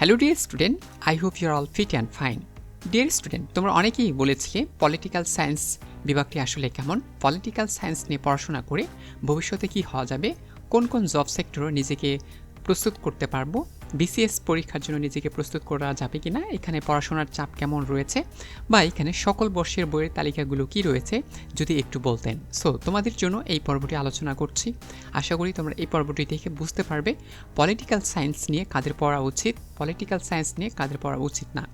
Hello dear student I hope your all fit and fine dear student তোমরা অনেকেই বলেছিলে political science বিভাগটি আসলে কেমন? পলিটিক্যাল সায়েন্স নিয়ে পড়াশোনা করে ভবিষ্যতে কি হওয়া যাবে? কোন কোন জব সেক্টরে নিজেকে প্রস্তুত করতে পারব? বিসিএস পরীক্ষার জন্য নিজেকে প্রস্তুত করা যাবে কি না এখানে পড়াশোনার চাপ কেমন রয়েছে, বা এখানে সকল বর্ষের বইয়ের তালিকাগুলো কি রয়েছে, যদি একটু বলতেন। সো তোমাদের জন্য এই পর্বটি আলোচনা করছি। আশা করি তোমরা এই পর্বটি দেখে বুঝতে পারবে, পলিটিক্যাল সায়েন্স নিয়ে কাদের পড়া উচিত, পলিটিক্যাল সায়েন্স নিয়ে কাদের পড়া উচিত না।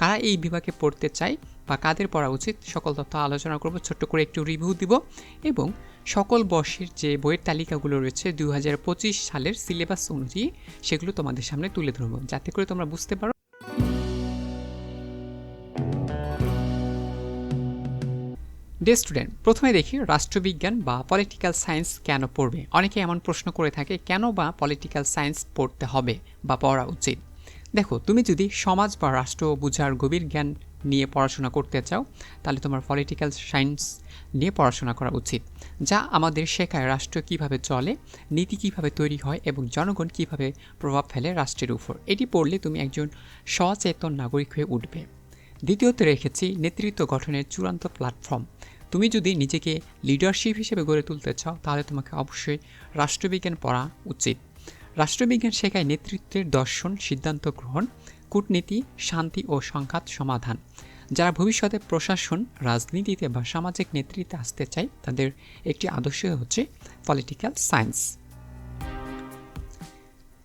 কারা এই বিভাগে পড়তে চায় বা কাদের পড়া উচিত সকল তথ্য আলোচনা করব। ছোট্ট করে একটু রিভিউ দিব এবং সকল বর্ষের যে বইয়ের তালিকাগুলো রয়েছে দু হাজার পঁচিশ সালের সিলেবাস অনুযায়ী সেগুলো তোমাদের সামনে তুলে ধরব। যাতে করে তোমরা বুঝতে পারো। ডে স্টুডেন্ট প্রথমে দেখি রাষ্ট্রবিজ্ঞান বা পলিটিক্যাল সায়েন্স কেন পড়বে? অনেকে এমন প্রশ্ন করে থাকে, কেন বা পলিটিক্যাল সায়েন্স পড়তে হবে বা পড়া উচিত? দেখো, তুমি যদি সমাজ বা রাষ্ট্র বোঝার গভীর জ্ঞান নিয়ে পড়াশোনা করতে চাও, তাহলে তোমার পলিটিক্যাল সায়েন্স নিয়ে পড়াশোনা করা উচিত, যা আমাদের শেখায় রাষ্ট্র কীভাবে চলে, নীতি কীভাবে তৈরি হয় এবং জনগণ কীভাবে প্রভাব ফেলে রাষ্ট্রের উপর। এটি পড়লে তুমি একজন সচেতন নাগরিক হয়ে উঠবে। দ্বিতীয়ত রেখেছি নেতৃত্ব গঠনের চূড়ান্ত প্ল্যাটফর্ম তুমি যদি নিজেকে লিডারশিপ হিসেবে গড়ে তুলতে চাও, তাহলে তোমাকে অবশ্যই রাষ্ট্রবিজ্ঞান পড়া উচিত। রাষ্ট্রবিজ্ঞান শেখায় নেতৃত্বের দর্শন, সিদ্ধান্ত গ্রহণ, কূটনীতি, শান্তি ও সংঘাত সমাধান। যারা ভবিষ্যতে প্রশাসন, রাজনীতিতে বা সামাজিক নেতৃত্বে আসতে চায়, তাদের একটি আদর্শ হচ্ছে পলিটিক্যাল সায়েন্স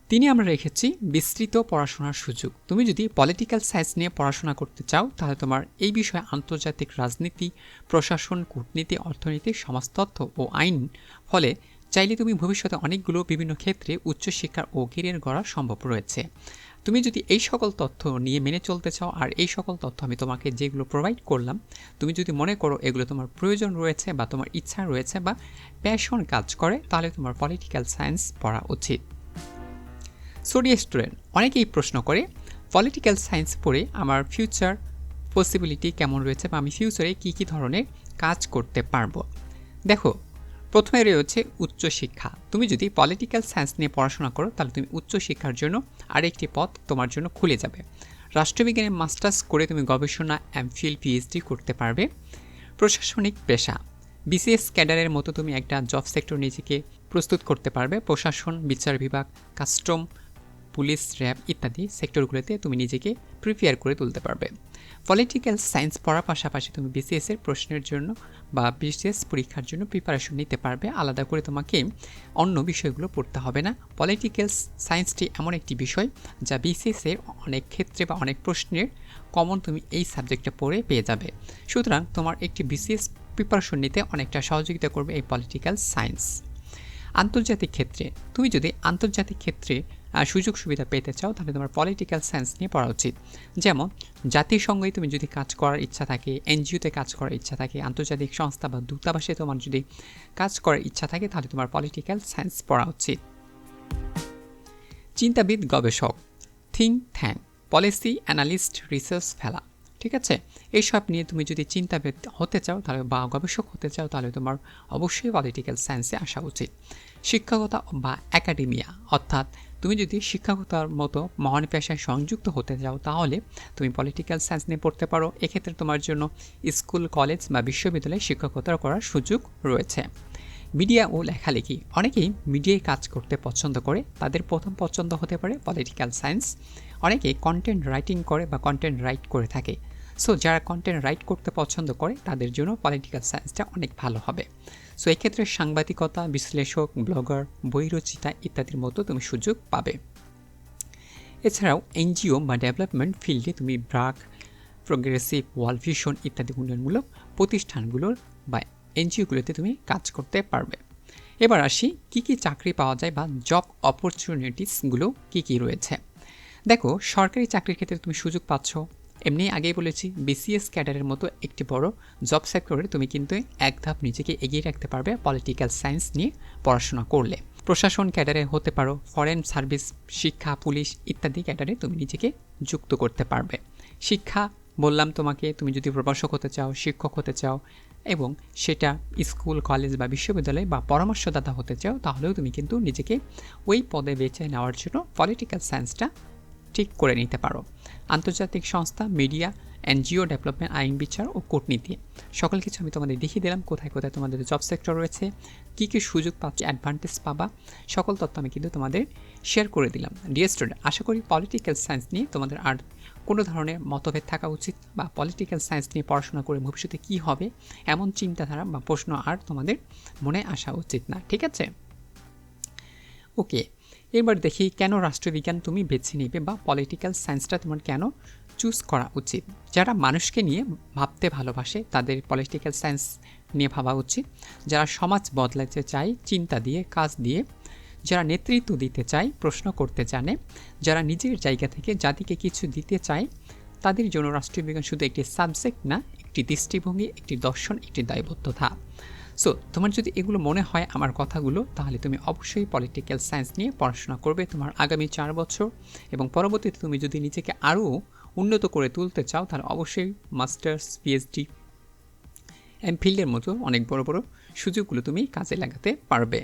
তিনি আমরা রেখেছি বিস্তৃত পড়াশোনার সুযোগ। তুমি যদি পলিটিক্যাল সায়েন্স নিয়ে পড়াশোনা করতে চাও, তাহলে তোমার এই বিষয়ে আন্তর্জাতিক রাজনীতি, প্রশাসন, কূটনীতি, অর্থনীতি, সমাজতত্ত্ব ও আইন ফলে চাইলে তুমি ভবিষ্যতে অনেকগুলো বিভিন্ন ক্ষেত্রে উচ্চশিক্ষার ও কেরিয়ার গড়া সম্ভব রয়েছে। তুমি যদি এই সকল তথ্য নিয়ে মেনে চলতে চাও আর এই সকল তথ্য আমি তোমাকে যেগুলো প্রোভাইড করলাম, তুমি যদি মনে করো এগুলো তোমার প্রয়োজন রয়েছে বা তোমার ইচ্ছা রয়েছে বা প্যাশন কাজ করে, তাহলে তোমার পলিটিক্যাল সায়েন্স পড়া উচিত। সোডি স্টুডেন্ট অনেকেই প্রশ্ন করে পলিটিক্যাল সায়েন্স পড়ে আমার ফিউচার পসিবিলিটি কেমন রয়েছে বা আমি ফিউচারে কী কী ধরনের কাজ করতে পারব? দেখো প্রথমে রয়েছে উচ্চশিক্ষা তুমি যদি পলিটিক্যাল সায়েন্স নিয়ে পড়াশোনা করো, তাহলে তুমি উচ্চশিক্ষার জন্য আরেকটি পথ তোমার জন্য খুলে যাবে। রাষ্ট্রবিজ্ঞানে মাস্টার্স করে তুমি গবেষণা এমফিল পিএইচডি করতে পারবে। প্রশাসনিক পেশা। বিসিএস ক্যাডারের মতো তুমি একটা জব সেক্টর নিজেকে প্রস্তুত করতে পারবে। প্রশাসন, বিচার বিভাগ কাস্টম পুলিশ, র্যাব ইত্যাদি সেক্টরগুলোতে তুমি নিজেকে প্রিপেয়ার করে তুলতে পারবে। পলিটিক্যাল সায়েন্স পড়ার পাশাপাশি তুমি বিসিএসের প্রশ্নের জন্য বা বিসিএস পরীক্ষার জন্য প্রিপারেশন নিতে পারবে। আলাদা করে তোমাকে অন্য বিষয়গুলো পড়তে হবে না। পলিটিক্যাল সায়েন্সটি এমন একটি বিষয় যা বিসিএসের অনেক ক্ষেত্রে বা অনেক প্রশ্নের কমন তুমি এই সাবজেক্টটা পড়ে পেয়ে যাবে। সুতরাং তোমার একটি বিসিএস প্রিপারেশন নিতে অনেকটা সহযোগিতা করবে এই পলিটিক্যাল সায়েন্স আন্তর্জাতিক ক্ষেত্রে, তুমি যদি আন্তর্জাতিক ক্ষেত্রে সুযোগ সুবিধা পেতে চাও, তাহলে তোমার পলিটিক্যাল সায়েন্স নিয়ে পড়া উচিত। যেমন জাতিসংঘে তুমি যদি কাজ করার ইচ্ছা থাকে, এনজিওতে কাজ করার ইচ্ছা থাকে, আন্তর্জাতিক সংস্থা বা দূতাবাসে তোমার যদি কাজ করার ইচ্ছা থাকে, তাহলে তোমার পলিটিক্যাল সায়েন্স পড়া উচিত। চিন্তাবিদ গবেষক think tank, policy analyst research fellow, ঠিক আছে? এইসব নিয়ে তুমি যদি চিন্তাবিদ হতে চাও, তাহলে বা গবেষক হতে চাও, তাহলে তোমার অবশ্যই পলিটিক্যাল সায়েন্সে আসা উচিত। শিক্ষকতা বা একাডেমিয়া অর্থাৎ তুমি যদি শিক্ষকতার মতো মহান পেশায় সংযুক্ত হতে চাও, তাহলে তুমি পলিটিক্যাল সায়েন্স নিয়ে পড়তে পারো। এক্ষেত্রে তোমার জন্য স্কুল কলেজ বা বিশ্ববিদ্যালয়ে শিক্ষকতা করার সুযোগ রয়েছে। মিডিয়া ও লেখালেখি, অনেকেই মিডিয়ায় কাজ করতে পছন্দ করে, তাদের প্রথম পছন্দ হতে পারে পলিটিক্যাল সায়েন্স অনেকে কন্টেন্ট রাইটিং করে বা কন্টেন্ট রাইট করে থাকে। সো যারা কন্টেন্ট রাইট করতে পছন্দ করে, তাদের জন্য পলিটিক্যাল সায়েন্সটা অনেক ভালো হবে। সো এক্ষেত্রে সাংবাদিকতা, বিশ্লেষক ব্লগার বই রচিতা ইত্যাদির মতো তুমি সুযোগ পাবে। এছাড়াও, এনজিও বা ডেভেলপমেন্ট ফিল্ডে তুমি ব্রাক প্রোগ্রেসিভ ওয়ার্ল্ড ভিশন ইত্যাদি উন্নয়নমূলক প্রতিষ্ঠানগুলোর বা এনজিওগুলোতে তুমি কাজ করতে পারবে। এবার আসি, কি কি চাকরি পাওয়া যায় বা জব অপরচুনিটিসগুলো কি কি রয়েছে? দেখো, সরকারি চাকরির ক্ষেত্রে তুমি সুযোগ পাচ্ছ এমনি আগেই বলেছি বিসিএস ক্যাডারের মতো একটি বড় জব সেক্টরে তুমি কিন্তু এক ধাপ নিজেকে এগিয়ে রাখতে পারবে পলিটিক্যাল সায়েন্স নিয়ে পড়াশোনা করলে। প্রশাসন ক্যাডারে হতে পারো ফরেন সার্ভিস শিক্ষা পুলিশ ইত্যাদি ক্যাডারে তুমি নিজেকে যুক্ত করতে পারবে। শিক্ষা, বললাম তোমাকে, তুমি যদি প্রভাষক হতে চাও, শিক্ষক হতে চাও এবং সেটা স্কুল কলেজ বা বিশ্ববিদ্যালয় বা পরামর্শদাতা হতে চাও, তাহলেও তুমি কিন্তু নিজেকে ওই পদে বেছে নেওয়ার জন্য পলিটিক্যাল সায়েন্সটা ঠিক করে নিতে পারো। আন্তর্জাতিক সংস্থা, মিডিয়া, এনজিও, ডেভেলপমেন্ট, আইন বিচার ও কূটনীতি। সকল কিছু আমি তোমাদের দেখিয়ে দিলাম, কোথায় কোথায় তোমাদের জব সেক্টর রয়েছে, কী কী সুযোগ পাচ্ছ অ্যাডভান্টেজ পাবা, সকল তথ্য আমি কিন্তু তোমাদের শেয়ার করে দিলাম। ডিয়ার স্টুডেন্ট আশা করি পলিটিক্যাল সায়েন্স নিয়ে তোমাদের আর কোনো ধরনের মতভেদ থাকা উচিত বা পলিটিক্যাল সায়েন্স নিয়ে পড়াশোনা করে ভবিষ্যতে কী হবে, এমন চিন্তাধারা বা প্রশ্ন আর তোমাদের মনে আসা উচিত না, ঠিক আছে? ওকে এবার দেখি কেন রাষ্ট্রবিজ্ঞান তুমি বেছে নিবে বা পলিটিক্যাল সায়েন্সটা তোমার কেন চুজ করা উচিত। যারা মানুষকে নিয়ে ভাবতে ভালোবাসে, তাদের পলিটিক্যাল সায়েন্স নিয়ে ভাবা উচিত। যারা সমাজ বদলাতে চায়, চিন্তা দিয়ে, কাজ দিয়ে, যারা নেতৃত্ব দিতে চায়, প্রশ্ন করতে জানে, যারা নিজের জায়গা থেকে জাতিকে কিছু দিতে চায়, তাদের জন্য রাষ্ট্রবিজ্ঞান শুধু একটি সাবজেক্ট না, একটি দৃষ্টিভঙ্গি, একটি দর্শন, একটি দায়বদ্ধতা। সো তোমার যদি এগুলো মনে হয় আমার কথাগুলো, তাহলে তুমি অবশ্যই পলিটিক্যাল সায়েন্স নিয়ে পড়াশোনা করবে তোমার আগামী চার বছর। এবং পরবর্তীতে তুমি যদি নিজেকে আরও উন্নত করে তুলতে চাও, তাহলে অবশ্যই মাস্টার্স পিএইচডি এমফিল্ডের মতো অনেক বড় বড় সুযোগগুলো তুমি কাজে লাগাতে পারবে।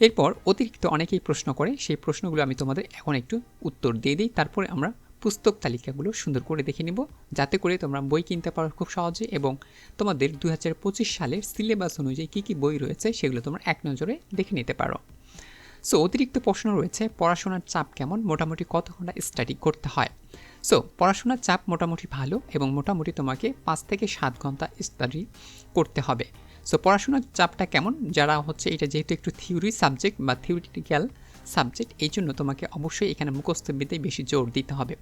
এরপর অতিরিক্ত অনেকেই প্রশ্ন করে, সেই প্রশ্নগুলো আমি তোমাদের এখন একটু উত্তর দিয়ে দিই। তারপরে আমরা পুস্তক তালিকাগুলো সুন্দর করে দেখে নিব, যাতে করে তোমরা বই কিনতে পারো খুব সহজে এবং তোমাদের দু হাজার পঁচিশ সালের সিলেবাস অনুযায়ী কী কী বই রয়েছে সেগুলো তোমরা এক নজরে দেখে নিতে পারো। সো অতিরিক্ত প্রশ্ন রয়েছে, পড়াশোনার চাপ কেমন? মোটামুটি কত ঘণ্টা স্টাডি করতে হয়? সো পড়াশোনার চাপ মোটামুটি ভালো এবং মোটামুটি তোমাকে পাঁচ থেকে সাত ঘণ্টা স্টাডি করতে হবে। সো পড়াশোনার চাপটা কেমন? যারা হচ্ছে এটা যেহেতু একটু থিওরি সাবজেক্ট বা থিওরিটিক্যাল সাবজেক্ট এই জন্য তোমাকে অবশ্যই এখানে মুখস্থবিদ্যায় বেশি জোর দিতে হবে।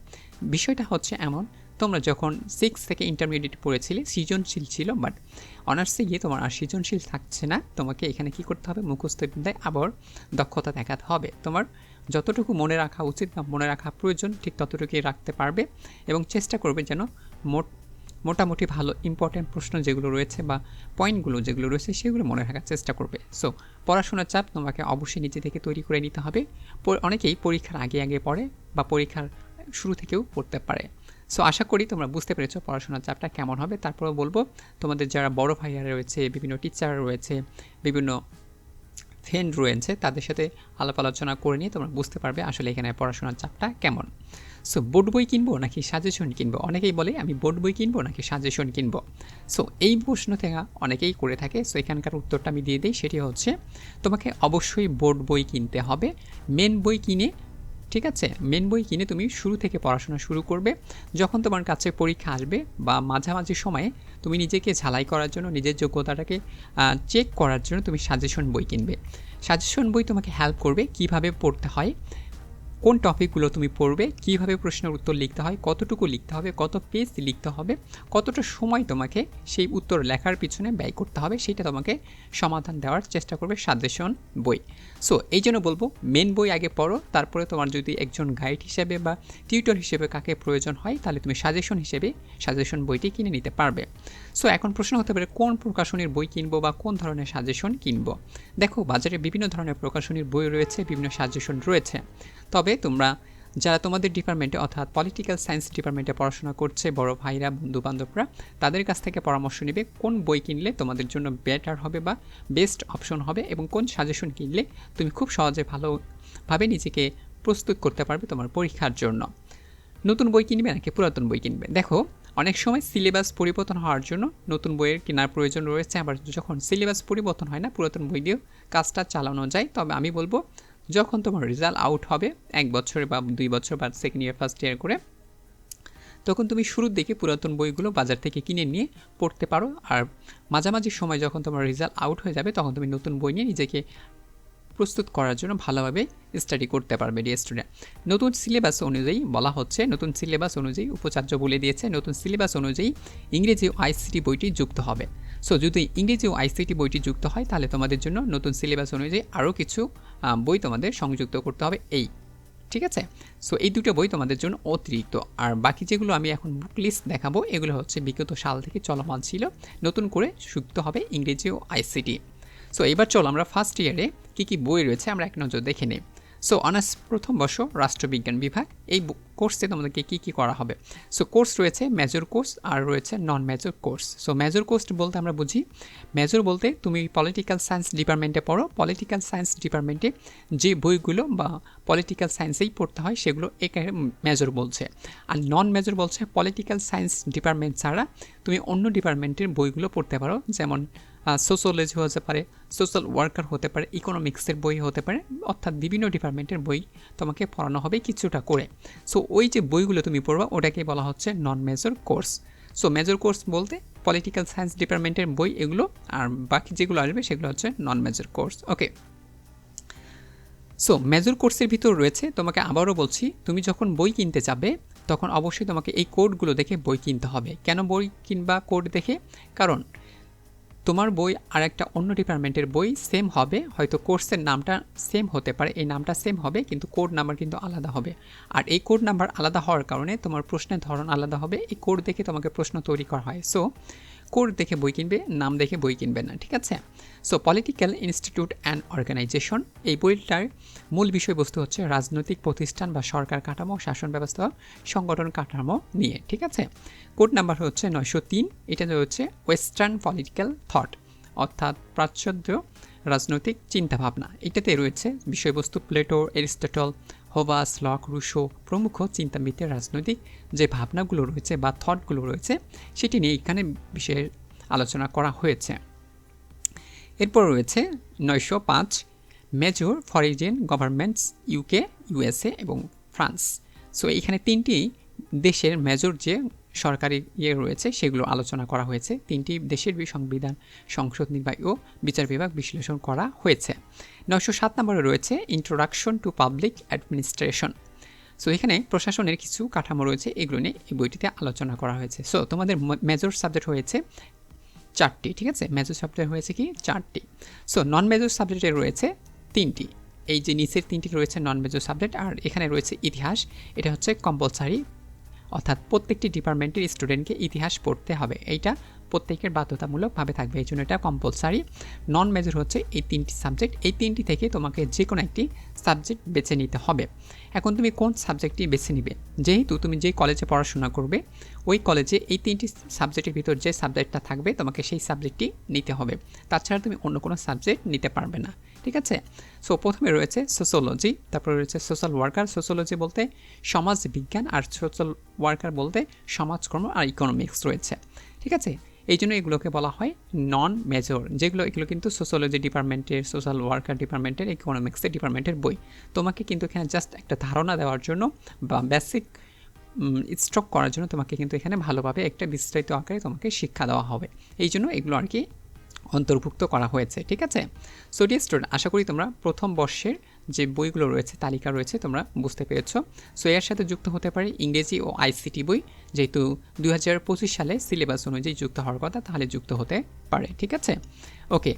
বিষয়টা হচ্ছে এমন, তোমরা যখন সিক্স থেকে ইন্টারমিডিয়েট পড়েছিলে, সৃজনশীল ছিল বাট অনার্সে গিয়ে তোমার আর সৃজনশীল থাকছে না, তোমাকে এখানে কি করতে হবে? মুখস্থবিদ্যায় আবার দক্ষতা দেখাতে হবে। তোমার যতটুকু মনে রাখা উচিত বা মনে রাখা প্রয়োজন, ঠিক ততটুকুই রাখতে পারবে এবং চেষ্টা করবে যেন মোট মোটামুটি ভালো ইম্পর্ট্যান্ট প্রশ্ন যেগুলো রয়েছে বা পয়েন্টগুলো যেগুলো রয়েছে সেগুলো মনে রাখার চেষ্টা করবে। সো পড়াশোনার চাপ তোমাকে অবশ্যই নিজে থেকে তৈরি করে নিতে হবে। অনেকেই পরীক্ষার আগে আগে পড়ে বা পরীক্ষার শুরু থেকেও পড়তে পারে। সো আশা করি তোমরা বুঝতে পেরেছ পড়াশোনার চাপটা কেমন হবে। তারপরেও বলব, তোমাদের যারা বড় ভাইয়া রয়েছে, বিভিন্ন টিচার রয়েছে, বিভিন্ন ফ্রেন্ড রয়েছে, তাদের সাথে আলাপ আলোচনা করে নিয়ে তোমরা বুঝতে পারবে আসলে এখানে পড়াশোনার চাপটা কেমন। সো বোর্ড বই কিনবো নাকি সাজেশন কিনবো? অনেকেই বলে, আমি বোর্ড বই কিনবো নাকি সাজেশন কিনবো? সো এই প্রশ্ন থেকে অনেকেই করে থাকে। সো এখানকার উত্তরটা আমি দিয়ে দিই। সেটি হচ্ছে, তোমাকে অবশ্যই বোর্ড বই কিনতে হবে। মেন বই কিনে, ঠিক আছে? মেন বই কিনে তুমি শুরু থেকে পড়াশোনা শুরু করবে। যখন তোমার কাছে পরীক্ষা আসবে বা মাঝামাঝি সময়ে তুমি নিজেকে ঝালাই করার জন্য, নিজের যোগ্যতাটাকে চেক করার জন্য তুমি সাজেশন বই কিনবে। সাজেশন বই তোমাকে হেল্প করবে কীভাবে পড়তে হয়। কোন টপিকগুলো তুমি পড়বে, কীভাবে প্রশ্নের উত্তর লিখতে হয়, কতটুকু লিখতে হবে, কত পেজ লিখতে হবে, কতটা সময় তোমাকে সেই উত্তর লেখার পিছনে ব্যয় করতে হবে, সেটা তোমাকে সমাধান দেওয়ার চেষ্টা করবে সাজেশন বই। সো এই জন্য বলব মেন বই আগে পড়ো, তারপরে তোমার যদি একজন গাইড হিসেবে বা টিউটর হিসেবে কাকে প্রয়োজন হয়, তাহলে তুমি সাজেশন হিসেবে সাজেশন বইটি কিনে নিতে পারবে। সো এখন প্রশ্ন হতে পারে, কোন প্রকাশনীর বই কিনবো বা কোন ধরনের সাজেশন কিনবো? দেখো, বাজারে বিভিন্ন ধরনের প্রকাশনীর বই রয়েছে, বিভিন্ন সাজেশন রয়েছে। তবে তোমরা যারা তোমাদের ডিপার্টমেন্টে, অর্থাৎ পলিটিক্যাল সায়েন্স ডিপার্টমেন্টে পড়াশোনা করছে, বড় ভাইরা বন্ধু বান্ধবরা তাদের কাছ থেকে পরামর্শ নেবে কোন বই কিনলে তোমাদের জন্য বেটার হবে বা বেস্ট অপশন হবে এবং কোন সাজেশন কিনলে তুমি খুব সহজে ভালোভাবে নিজেকে প্রস্তুত করতে পারবে তোমার পরীক্ষার জন্য। নতুন বই কিনবে নাকি পুরাতন বই কিনবে? দেখো, অনেক সময় সিলেবাস পরিবর্তন হওয়ার জন্য নতুন বইয়ের কেনার প্রয়োজন রয়েছে। আবার যখন সিলেবাস পরিবর্তন হয় না, পুরাতন বই দিয়েও কাজটা চালানো যায়। তবে আমি বলব যখন তোমার রেজাল্ট আউট হবে, এক বছরে বা দুই বছর বা সেকেন্ড ইয়ার ফার্স্ট ইয়ার করে, তখন তুমি শুরুর দিকে পুরাতন বইগুলো বাজার থেকে কিনে নিয়ে পড়তে পারো। আর মাঝামাঝি সময় যখন তোমার রেজাল্ট আউট হয়ে যাবে, তখন তুমি নতুন বই নিয়ে নিজেকে প্রস্তুত করার জন্য ভালোভাবে স্টাডি করতে পারবে ডিয়ার স্টুডেন্ট নতুন সিলেবাস অনুযায়ী বলা হচ্ছে, নতুন সিলেবাস অনুযায়ী উপাচার্য বলে দিয়েছে, নতুন সিলেবাস অনুযায়ী ইংরেজি ও আইসিটি বইটি যুক্ত হবে। সো যদি ইংরেজি ও আইসিটি বইটি যুক্ত হয়, তাহলে তোমাদের জন্য নতুন সিলেবাস অনুযায়ী আরও কিছু বই তোমাদের সংযুক্ত করতে হবে এই। ঠিক আছে? সো এই দুটো বই তোমাদের জন্য অতিরিক্ত। আর বাকি যেগুলো আমি এখন বুক লিস্ট দেখাবো, এগুলো হচ্ছে বিগত সাল থেকে চলমান ছিল। নতুন করে যুক্ত হবে ইংরেজি ও আইসিটি সো এবার চল আমরা ফার্স্ট ইয়ারে কী কী বই রয়েছে আমরা এক নজর দেখে নিই। সো অনার্স প্রথম বর্ষ, রাষ্ট্রবিজ্ঞান বিভাগ, এই কোর্সে তোমাদেরকে কী কী করা হবে। সো কোর্স রয়েছে মেজর কোর্স আর রয়েছে non major course so major course বলতে আমরা বুঝি মেজর বলতে তুমি পলিটিক্যাল সায়েন্স ডিপার্টমেন্টে পড়ো পলিটিক্যাল সায়েন্স ডিপার্টমেন্টে যে বইগুলো বা পলিটিক্যাল সায়েন্সেই পড়তে হয় সেগুলো একে মেজর বলছে। আর নন মেজর বলছে পলিটিক্যাল সায়েন্স ডিপার্টমেন্ট ছাড়া তুমি অন্য ডিপার্টমেন্টের বইগুলো পড়তে পারো, যেমন সোশ্যোলজি হতে পারে সোশ্যাল ওয়ার্কার হতে পারে ইকোনমিক্সের বই হতে পারে, অর্থাৎ বিভিন্ন ডিপার্টমেন্টের বই তোমাকে পড়ানো হবে কিছুটা করে। সো ওই যে বইগুলো তুমি পড়বা, ওটাকে বলা হচ্ছে non major course so major course বলতে পলিটিক্যাল সায়েন্স ডিপার্টমেন্টের বই এগুলো, আর বাকি যেগুলো আসবে সেগুলো হচ্ছে non major course okay so major কোর্সের ভিতর রয়েছে, তোমাকে আবারও বলছি, তুমি যখন বই কিনতে যাবে, তখন অবশ্যই তোমাকে এই কোডগুলো দেখে বই কিনতে হবে। কেন বই কিনবা কোড দেখে? কারণ তোমার বই আর একটা অন্য ডিপার্টমেন্টের বই সেম হবে, হয়তো কোর্সের নামটা সেম হতে পারে, এই নামটা সেম হবে, কিন্তু কোড নাম্বার কিন্তু আলাদা হবে। আর এই কোড নাম্বার আলাদা হওয়ার কারণে তোমার প্রশ্নের ধরন আলাদা হবে, এই কোড দেখে তোমাকে প্রশ্ন তৈরি করা হয়। সো কোড দেখে বই কিনবে, নাম দেখে বই কিনবে না, ঠিক আছে? So political institute and organisation এই বইটার মূল বিষয়বস্তু হচ্ছে রাজনৈতিক প্রতিষ্ঠান বা সরকার কাঠামো, শাসন ব্যবস্থা, সংগঠন কাঠামো নিয়ে, ঠিক আছে? কোড নাম্বার হচ্ছে নয়শো তিন, এটা হচ্ছে ওয়েস্টার্ন পলিটিক্যাল থট অর্থাৎ প্রাচ্যদ্য রাজনৈতিক চিন্তাভাবনা। এটাতে রয়েছে বিষয়বস্তু Plato, Aristotle Hobbes, Locke, Rousseau প্রমুখ চিন্তাবিদের রাজনৈতিক যে ভাবনাগুলো রয়েছে বা থটগুলো রয়েছে, সেটি নিয়ে এখানে বিষয়ে আলোচনা করা হয়েছে। এরপর রয়েছে নয়শো পাঁচ major foreign governments UK USA এবং ফ্রান্স সো এখানে তিনটি দেশের মেজর যে সরকারি ইয়ে রয়েছে, সেগুলো আলোচনা করা হয়েছে। তিনটি দেশের সংবিধান সংসদ নির্বাহী ও বিচার বিভাগ বিশ্লেষণ করা হয়েছে। নয়শো সাত নম্বরে রয়েছে introduction to public administration so এখানে প্রশাসনের কিছু কাঠামো রয়েছে, এগুলো নিয়ে এই বইটিতে আলোচনা করা হয়েছে। সো তোমাদের মেজর সাবজেক্ট হয়েছে চারটি, ঠিক আছে? মেজর সাবজেক্ট হয়েছে কি? চারটি। সো নন মেজর সাবজেক্টে রয়েছে তিনটি। এই যে নিচের তিনটি রয়েছে নন মেজর সাবজেক্ট আর এখানে রয়েছে ইতিহাস। এটা হচ্ছে কম্পালসারি অর্থাৎ প্রত্যেকটি ডিপার্টমেন্টের স্টুডেন্টকে ইতিহাস পড়তে হবে। এইটা প্রত্যেকের বাধ্যতামূলকভাবে থাকবে। এই জন্য এটা কম্পালসারি নন মেজর হচ্ছে এই তিনটি সাবজেক্ট এই তিনটি থেকে তোমাকে যে কোনো একটি সাবজেক্ট বেছে নিতে হবে। এখন তুমি কোন সাবজেক্টটি বেছে নিবে? যেহেতু তুমি যেই কলেজে পড়াশোনা করবে, ওই কলেজে এই তিনটি সাবজেক্টের ভিতর যে সাবজেক্টটা থাকবে, তোমাকে সেই সাবজেক্টটি নিতে হবে। তাছাড়া তুমি অন্য কোনো সাবজেক্ট নিতে পারবে না। ঠিক আছে? সো প্রথমে রয়েছে সোশ্যোলজি তারপরে রয়েছে সোশ্যাল ওয়ার্কার সোশ্যোলজি বলতে সমাজ বিজ্ঞান আর সোশ্যাল ওয়ার্কার বলতে সমাজকর্ম আর ইকোনমিক্স রয়েছে। ঠিক আছে? এই জন্য এগুলোকে বলা হয় নন মেজর যেগুলো, এগুলো কিন্তু সোশ্যোলজি ডিপার্টমেন্টের সোশ্যাল ওয়ার্কার ডিপার্টমেন্টের ইকোনমিক্সের ডিপার্টমেন্টের বই। তোমাকে কিন্তু এখানে জাস্ট একটা ধারণা দেওয়ার জন্য বা বেসিক স্টক করার জন্য তোমাকে কিন্তু এখানে ভালোভাবে একটা বিস্তারিত আকারে তোমাকে শিক্ষা দেওয়া হবে। এই জন্য এগুলো আর কি অন্তর্ভুক্ত করা হয়েছে, ঠিক আছে? সো ডিয়ার স্টুডেন্ট আশা করি তোমরা প্রথম বর্ষের যে বইগুলো রয়েছে, তালিকা রয়েছে, তোমরা বুঝতে পেরেছ। সো এর সাথে যুক্ত হতে পারে ইংরেজি ও আইসিটি বই, যেহেতু দুই হাজার পঁচিশ সালে সিলেবাস অনুযায়ী যুক্ত হওয়ার কথা, তাহলে যুক্ত হতে পারে, ঠিক আছে? ওকে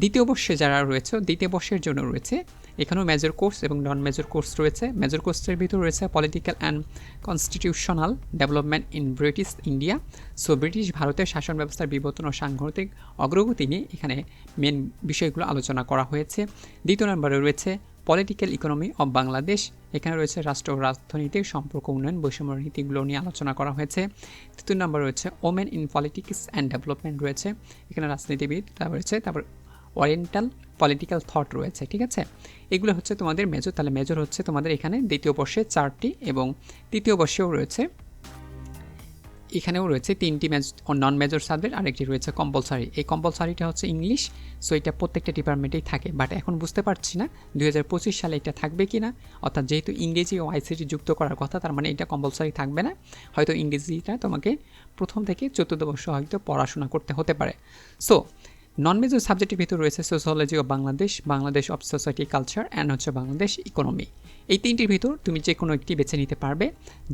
দ্বিতীয় বর্ষে যারা রয়েছে, দ্বিতীয় বর্ষের জন্য রয়েছে এখানেও মেজর কোর্স এবং নন মেজর কোর্স রয়েছে মেজর কোর্সের ভিতর রয়েছে political and constitutional development in British India so British ভারতের শাসন ব্যবস্থার বিবর্তন ও সাংঘাতিক অগ্রগতি নিয়ে এখানে মেন বিষয়গুলো আলোচনা করা হয়েছে। দ্বিতীয় নম্বরে রয়েছে পলিটিক্যাল ইকোনমি অব বাংলাদেশ এখানে রয়েছে রাষ্ট্র রাজনীতির সম্পর্ক উন্নয়ন, বৈষম্য নীতিগুলো নিয়ে আলোচনা করা হয়েছে। তৃতীয় নম্বর রয়েছে women in politics and development রয়েছে। এখানে রাজনীতিবিদ রয়েছে, তারপর ওরিয়েন্টাল পলিটিক্যাল থট রয়েছে, ঠিক আছে? এগুলো হচ্ছে তোমাদের মেজর তাহলে মেজর হচ্ছে তোমাদের এখানে দ্বিতীয় বর্ষে চারটি এবং তৃতীয় বর্ষেও রয়েছে। এখানেও রয়েছে তিনটি মেজ নন মেজর সাবজেক্ট আরেকটি রয়েছে কম্পালসারি এই কম্পালসারিটা হচ্ছে ইংলিশ সো এটা প্রত্যেকটা ডিপার্টমেন্টেই থাকে। বাট এখন বুঝতে পারছি না দু হাজার পঁচিশ সালে এটা থাকবে কি না অর্থাৎ যেহেতু ইংরেজি ও আইসিটি যুক্ত করার কথা, তার মানে এটা কম্পালসারি থাকবে না। হয়তো ইংরেজিটা তোমাকে প্রথম থেকে চতুর্থ বর্ষ হয়তো পড়াশোনা করতে হতে পারে। সো নন মেজর সাবজেক্টের ভিতরে রয়েছে sociology of Bangladesh Bangladesh of society culture and হচ্ছে বাংলাদেশ ইকোনমি এই তিনটির ভিতর তুমি যে কোনো একটি বেছে নিতে পারবে।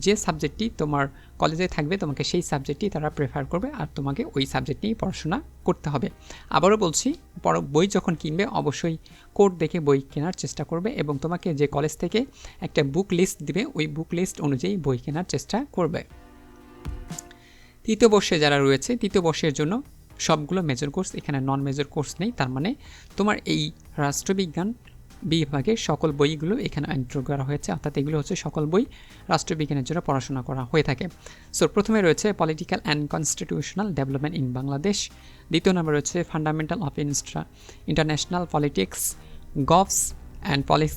যে সাবজেক্টটি তোমার কলেজে থাকবে, তোমাকে সেই সাবজেক্টটি তারা প্রেফার করবে আর তোমাকে ওই সাবজেক্ট নিয়ে পড়াশোনা করতে হবে। আবারও বলছি পর বই যখন কিনবে, অবশ্যই কোড দেখে বই কেনার চেষ্টা করবে এবং তোমাকে যে কলেজ থেকে একটা বুক লিস্ট দিবে, ওই বুক লিস্ট অনুযায়ী বই কেনার চেষ্টা করবে। তৃতীয় বর্ষে যারা রয়েছে, তৃতীয় বর্ষের জন্য সবগুলো মেজর কোর্স এখানে নন মেজর কোর্স নেই, তার মানে তোমার এই রাষ্ট্রবিজ্ঞান বিভাগের সকল বইগুলো এখানে এন্ট্রো করা হয়েছে, অর্থাৎ এগুলো হচ্ছে সকল বই রাষ্ট্রবিজ্ঞানের জন্য পড়াশোনা করা হয়ে থাকে। সো প্রথমে রয়েছে political and constitutional development in Bangladesh দ্বিতীয় নম্বর রয়েছে fundamental of intra international politics govs and policies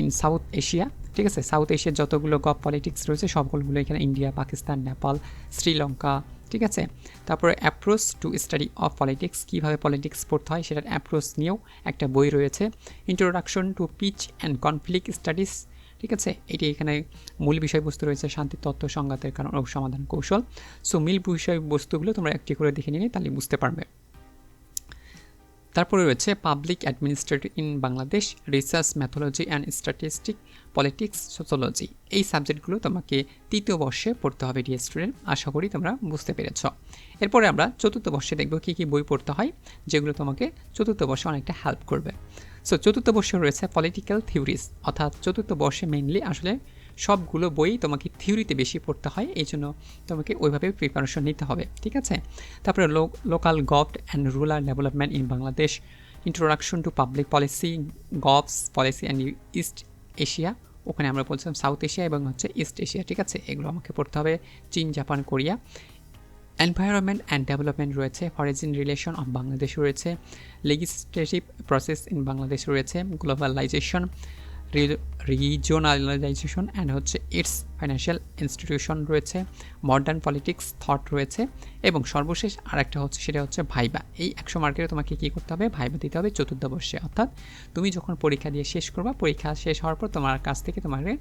in South Asia ঠিক আছে? সাউথ এশিয়ার যতগুলো গভ পলিটিক্স রয়েছে সবগুলো এখানে ইন্ডিয়া পাকিস্তান নেপাল শ্রীলঙ্কা ঠিক আছে? তারপরে approach to study of politics কীভাবে পলিটিক্স পড়তে হয় সেটার অ্যাপ্রোচ নিয়েও একটা বই রয়েছে। Introduction to peace and conflict studies ঠিক আছে? এটি এখানে মূল বিষয়বস্তু রয়েছে শান্তি তত্ত্ব সংঘাতের কারণ ও সমাধান কৌশল। সো মূল বিষয়বস্তুগুলো তোমরা একটি করে দেখে নিলে তাহলে বুঝতে পারবে। তারপরে রয়েছে public administrative in Bangladesh research methodology and statistic politics sociology এই সাবজেক্টগুলো তোমাকে তৃতীয় বর্ষে পড়তে হবে ডি স্টুডেন্ট আশা করি তোমরা বুঝতে পেরেছ। এরপরে আমরা চতুর্থ বর্ষে দেখব কী কী বই পড়তে হয়, যেগুলো তোমাকে চতুর্থ বর্ষে অনেকটা হেল্প করবে। সো চতুর্থ বর্ষে রয়েছে পলিটিক্যাল থিওরিজ অর্থাৎ চতুর্থ বর্ষে মেইনলি আসলে সবগুলো বই তোমাকে থিওরিতে বেশি পড়তে হয়, এই জন্য তোমাকে ওইভাবে প্রিপারেশন নিতে হবে, ঠিক আছে? তারপরে local govt and rural development in Bangladesh introduction to public policy govs policy and East Asia ওখানে আমরা বলছিলাম সাউথ এশিয়া এবং হচ্ছে ইস্ট এশিয়া ঠিক আছে? এগুলো আমাকে পড়তে হবে, চীন, Japan, Korea. Environment and development রয়েছে ফরেজিন রিলেশন অফ বাংলাদেশ রয়েছে লেজিসলেটিভ প্রসেস ইন বাংলাদেশ রয়েছে গ্লোবালাইজেশন রিজনালাইজেশন অ্যান্ড হচ্ছে ইটস ফাইন্যান্সিয়াল ইনস্টিটিউশন রয়েছে মডার্ন পলিটিক্স থট রয়েছে এবং সর্বশেষ আরেকটা হচ্ছে সেটা হচ্ছে ভাইবা। এই একশো মার্কেটে তোমাকে কী করতে হবে? ভাইবা দিতে হবে চতুর্থ বর্ষে। অর্থাৎ তুমি যখন পরীক্ষা দিয়ে শেষ করবা, পরীক্ষা শেষ হওয়ার পর তোমার কাছ থেকে তোমার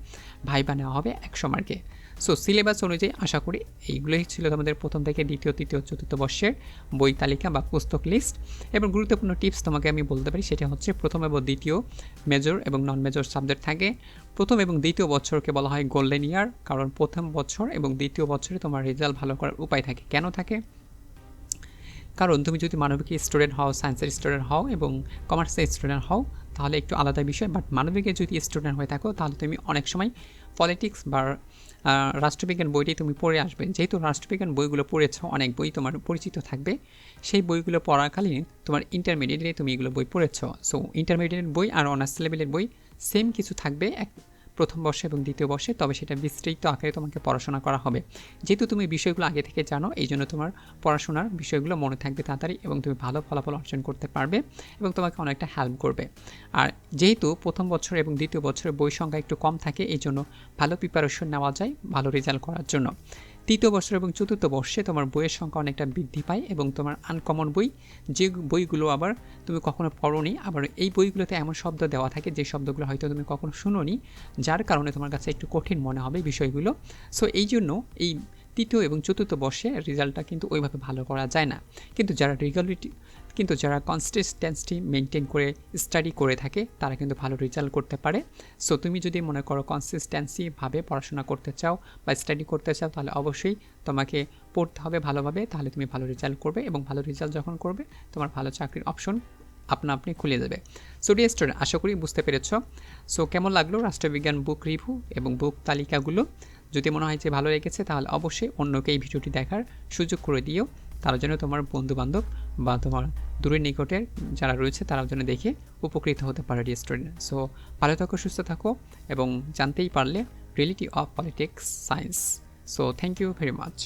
ভাইবা নেওয়া হবে একশো মার্কে সো সিলেবাস অনুযায়ী আশা করি এইগুলোই ছিল তোমাদের প্রথম থেকে দ্বিতীয়, তৃতীয়, চতুর্থ বর্ষের বই তালিকা বা পুস্তক লিস্ট এবং গুরুত্বপূর্ণ টিপস তোমাকে আমি বলতে পারি, সেটা হচ্ছে প্রথম এবং দ্বিতীয় মেজর এবং নন মেজর সাবজেক্ট থাকে। প্রথম এবং দ্বিতীয় বছরকে বলা হয় গোল্ডেন ইয়ার কারণ প্রথম বছর এবং দ্বিতীয় বছরে তোমার রেজাল্ট ভালো করার উপায় থাকে। কেন থাকে? কারণ তুমি যদি মানবিক স্টুডেন্ট হও সায়েন্সের স্টুডেন্ট হও এবং কমার্সের স্টুডেন্ট হও, তাহলে একটু আলাদা বিষয়। বাট মানবিকের যদি স্টুডেন্ট হয়ে থাকো, তাহলে তুমি অনেক সময় পলিটিক্স বা রাষ্ট্রবিজ্ঞান বইটি তুমি পড়ে আসবে। যেহেতু রাষ্ট্রবিজ্ঞান বইগুলো পড়েছ, অনেক বই তোমার পরিচিত থাকবে। সেই বইগুলো পড়াকালীন তোমার ইন্টারমিডিয়েটে তুমি এগুলো বই পড়েছ। সো ইন্টারমিডিয়েট বই আর অনার্স লেভেলের বই সেম কিছু থাকবে। প্রথম বর্ষে এবং দ্বিতীয় বর্ষে, তবে সেটা বিস্তৃত আকারে তোমাকে পড়াশোনা করা হবে। যেহেতু তুমি বিষয়গুলো আগে থেকে জানো, এই জন্য তোমার পড়াশোনার বিষয়গুলো মনে থাকবে তাড়াতাড়ি এবং তুমি ভালো ফলাফল অর্জন করতে পারবে এবং তোমাকে অনেকটা হেল্প করবে। আর যেহেতু প্রথম বছর এবং দ্বিতীয় বছরের বই সংখ্যা একটু কম থাকে এই জন্য ভালো প্রিপারেশন নেওয়া যায়, ভালো রেজাল্ট করার জন্য। তৃতীয় বছর এবং চতুর্থ বর্ষে তোমার বইয়ের সংখ্যা অনেকটা বৃদ্ধি পায় এবং তোমার আনকমন বই, যে বইগুলো আবার তুমি কখনো পড়োনি, আবার এই বইগুলোতে এমন শব্দ দেওয়া থাকে যে শব্দগুলো হয়তো তুমি কখনো শুনোনি, যার কারণে তোমার কাছে একটু কঠিন মনে হবে বিষয়গুলো। সো এই জন্য এই তৃতীয় এবং চতুর্থ বর্ষে রেজাল্টটা কিন্তু ওইভাবে ভালো করা যায় না। কিন্তু যারা রেগুলারিটি কিন্তু যারা কনসিস্টেন্সি মেনটেন করে স্টাডি করে থাকে, তারা কিন্তু ভালো রেজাল্ট করতে পারে। সো তুমি যদি মনে করো কনসিস্টেন্সিভাবে পড়াশোনা করতে চাও বা স্টাডি করতে চাও, তাহলে অবশ্যই তোমাকে পড়তে হবে ভালোভাবে, তাহলে তুমি ভালো রেজাল্ট করবে এবং ভালো রেজাল্ট যখন করবে, তোমার ভালো চাকরির অপশন আপনা আপনি খুলে যাবে সো ডিয়ার স্টুডেন্ট আশা করি বুঝতে পেরেছ। সো কেমন লাগল রাষ্ট্রবিজ্ঞান বুক রিভিউ এবং বুক তালিকাগুলো? যদি মনে হয় যে ভালো লেগেছে, তাহলে অবশ্যই অন্যকে এই ভিডিওটি দেখার সুযোগ করে দিও। তারা যেন তোমার বন্ধুবান্ধব বা তোমার দূরের নিকটের যারা রয়েছে, তারাও যেন দেখে উপকৃত হতে পারে ডিয়ার স্টুডেন্ট সো ভালো থাকো, সুস্থ থাকো এবং জানতেই পারলে reality of politics science so thank you very much